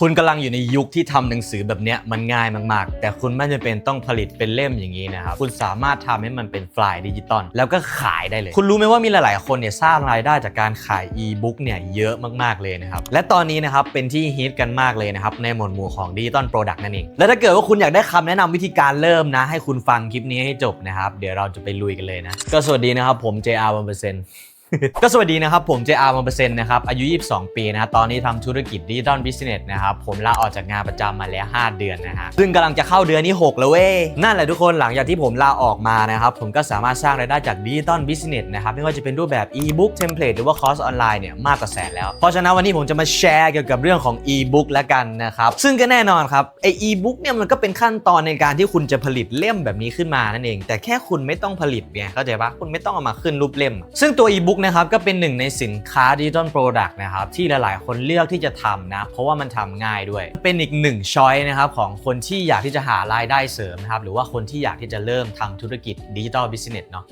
คุณกำลังอยู่ในยุคที่ทำหนังสือแบบเนี้ยมันง่ายมาก ๆ แต่คุณไม่จำเป็นต้องผลิตเป็นเล่มอย่างนี้นะครับ คุณสามารถทำให้มันเป็นไฟล์ดิจิตอลแล้วก็ขายได้เลย คุณรู้ไหมว่ามีหลาย ๆ คนเนี่ยสร้างรายได้จากการขายอีบุ๊กเนี่ยเยอะมาก ๆ เลยนะครับ และตอนนี้นะครับเป็นที่ฮิตกันมากเลยนะครับในหมวดหมู่ของดิจิตอลโปรดักต์นั่นเอง และถ้าเกิดว่าคุณอยากได้คำแนะนำวิธีการเริ่มนะ ให้คุณฟังคลิปนี้ให้จบนะครับ เดี๋ยวเราจะไปลุยกันเลยนะ ก็สวัสดีนะครับผม JR 1% ก็สวัสดีนะครับ ผม JR 1%นต์นะครับ อายุ 22 ปีนะ ตอนนี้ทำธุรกิจดิจิตอลบิสเนสนะครับ ผมลาออกจากงานประจำมาแล้ว 5 เดือนนะฮะ ซึ่งกำลังจะเข้าเดือนที่6แล้วเว้ย นั่นแหละทุกคนหลังจากที่ผมลาออกมานะครับ ผมก็สามารถสร้างรายได้จากดิจิตอลบิสเนสนะครับ ไม่ว่าจะเป็นรูปแบบ e-book template หรือว่าคอร์สออนไลน์เนี่ยมากกว่าแสนแล้ว เพราะฉะนั้นวันนี้ผมจะมาแชร์เกี่ยวกับเรื่องของ e-book แล้วกันนะครับ ซึ่งก็แน่นอนครับไอ e-book เนี่ยมันก็เป็นขั้นตอนในการที่คุณจะผลิตเล่มแบบนี้ขึ้นมานั่นเอง แต่แค่คุณไม่ต้องผลิตเนี่ยเข้าใจปะคุณไม่ต้องเอามาขึ้นรูปเล่ม ซึ่งตัว e-book นะครับก็เป็นหนึ่งในสินค้าดิจิตอลโปรดักต์นะครับที่หลายๆ คนเลือกที่จะทำนะ เพราะว่ามันทำง่ายด้วย เป็นอีกหนึ่งช้อยนะครับของคนที่อยากที่จะหารายได้เสริมนะครับหรือว่าคนที่อยากที่จะเริ่มทำธุรกิจดิจิตอลบิสเนสเนาะ